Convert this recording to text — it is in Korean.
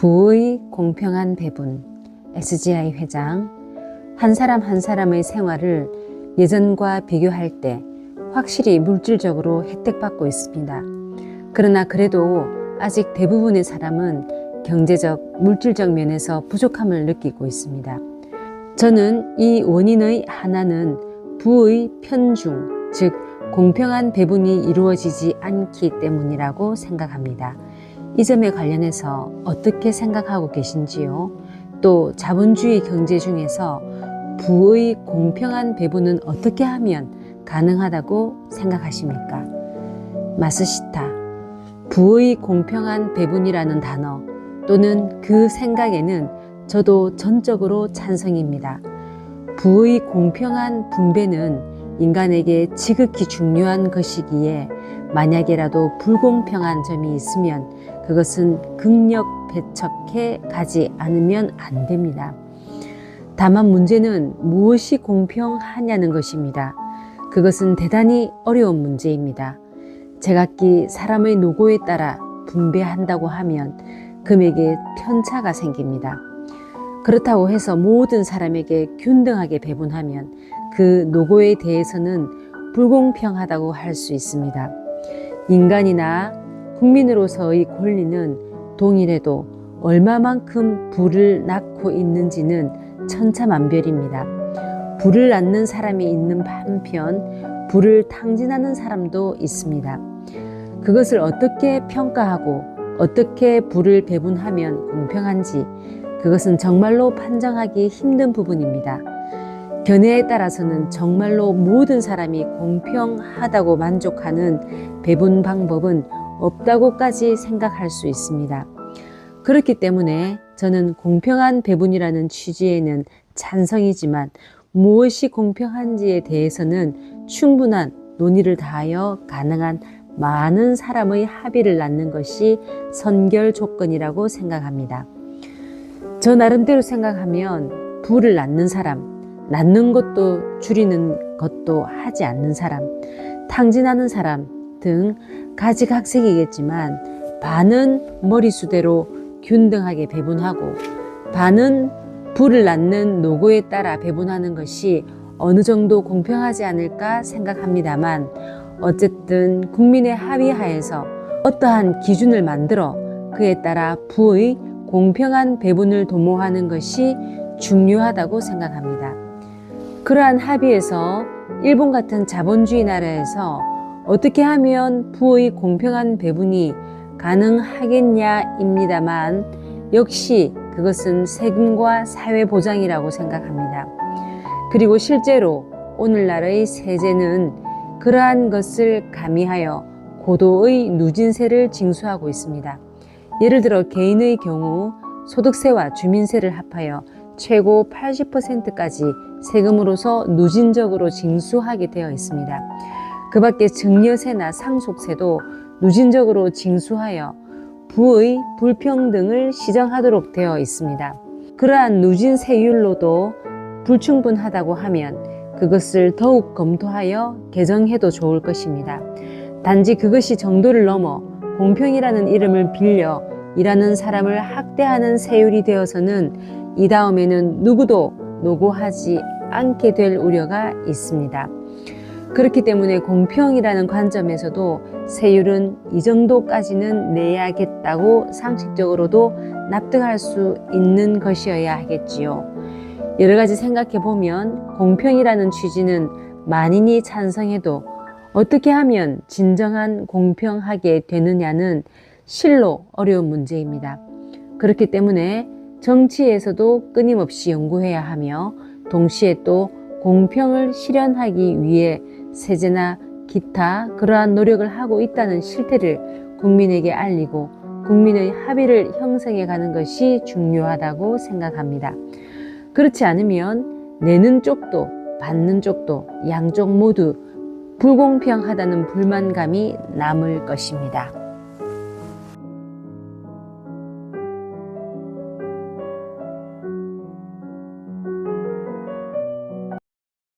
부의 공평한 배분 SGI 회장 한 사람 한 사람의 생활을 예전과 비교할 때 확실히 물질적으로 혜택받고 있습니다. 그러나 그래도 아직 대부분의 사람은 경제적, 물질적 면에서 부족함을 느끼고 있습니다. 저는 이 원인의 하나는 부의 편중, 즉 공평한 배분이 이루어지지 않기 때문이라고 생각합니다. 이 점에 관련해서 어떻게 생각하고 계신지요? 또 자본주의 경제 중에서 부의 공평한 배분은 어떻게 하면 가능하다고 생각하십니까? 마스시타, 부의 공평한 배분이라는 단어 또는 그 생각에는 저도 전적으로 찬성입니다. 부의 공평한 분배는 인간에게 지극히 중요한 것이기에 만약에라도 불공평한 점이 있으면 그것은 극력 배척해 가지 않으면 안 됩니다. 다만 문제는 무엇이 공평하냐는 것입니다. 그것은 대단히 어려운 문제입니다. 제각기 사람의 노고에 따라 분배한다고 하면 금액에 편차가 생깁니다. 그렇다고 해서 모든 사람에게 균등하게 배분하면 그 노고에 대해서는 불공평하다고 할 수 있습니다. 인간이나 국민으로서의 권리는 동일해도 얼마만큼 부를 낳고 있는지는 천차만별입니다. 부를 낳는 사람이 있는 한편 부를 탕진하는 사람도 있습니다. 그것을 어떻게 평가하고 어떻게 부를 배분하면 공평한지 그것은 정말로 판정하기 힘든 부분입니다. 견해에 따라서는 정말로 모든 사람이 공평하다고 만족하는 배분 방법은 없다고까지 생각할 수 있습니다. 그렇기 때문에 저는 공평한 배분이라는 취지에는 찬성이지만 무엇이 공평한지에 대해서는 충분한 논의를 다하여 가능한 많은 사람의 합의를 낳는 것이 선결 조건이라고 생각합니다. 저 나름대로 생각하면 부를 낳는 사람, 낳는 것도 줄이는 것도 하지 않는 사람, 탕진하는 사람 등 가지각색이겠지만 반은 머리수대로 균등하게 배분하고 반은 부를 낳는 노고에 따라 배분하는 것이 어느 정도 공평하지 않을까 생각합니다만 어쨌든 국민의 합의하에서 어떠한 기준을 만들어 그에 따라 부의 공평한 배분을 도모하는 것이 중요하다고 생각합니다. 그러한 합의에서 일본 같은 자본주의 나라에서 어떻게 하면 부의 공평한 배분이 가능하겠냐입니다만 역시 그것은 세금과 사회보장이라고 생각합니다. 그리고 실제로 오늘날의 세제는 그러한 것을 가미하여 고도의 누진세를 징수하고 있습니다. 예를 들어 개인의 경우 소득세와 주민세를 합하여 최고 80%까지 세금으로서 누진적으로 징수하게 되어 있습니다. 그 밖에 증여세나 상속세도 누진적으로 징수하여 부의 불평등을 시정하도록 되어 있습니다. 그러한 누진세율로도 불충분하다고 하면 그것을 더욱 검토하여 개정해도 좋을 것입니다. 단지 그것이 정도를 넘어 공평이라는 이름을 빌려 일하는 사람을 학대하는 세율이 되어서는 이 다음에는 누구도 노고하지 않게 될 우려가 있습니다. 그렇기 때문에 공평이라는 관점에서도 세율은 이 정도까지는 내야겠다고 상식적으로도 납득할 수 있는 것이어야 하겠지요. 여러 가지 생각해 보면 공평이라는 취지는 만인이 찬성해도 어떻게 하면 진정한 공평하게 되느냐는 실로 어려운 문제입니다. 그렇기 때문에 정치에서도 끊임없이 연구해야 하며 동시에 또 공평을 실현하기 위해 세제나 기타 그러한 노력을 하고 있다는 실태를 국민에게 알리고 국민의 합의를 형성해 가는 것이 중요하다고 생각합니다. 그렇지 않으면 내는 쪽도 받는 쪽도 양쪽 모두 불공평하다는 불만감이 남을 것입니다.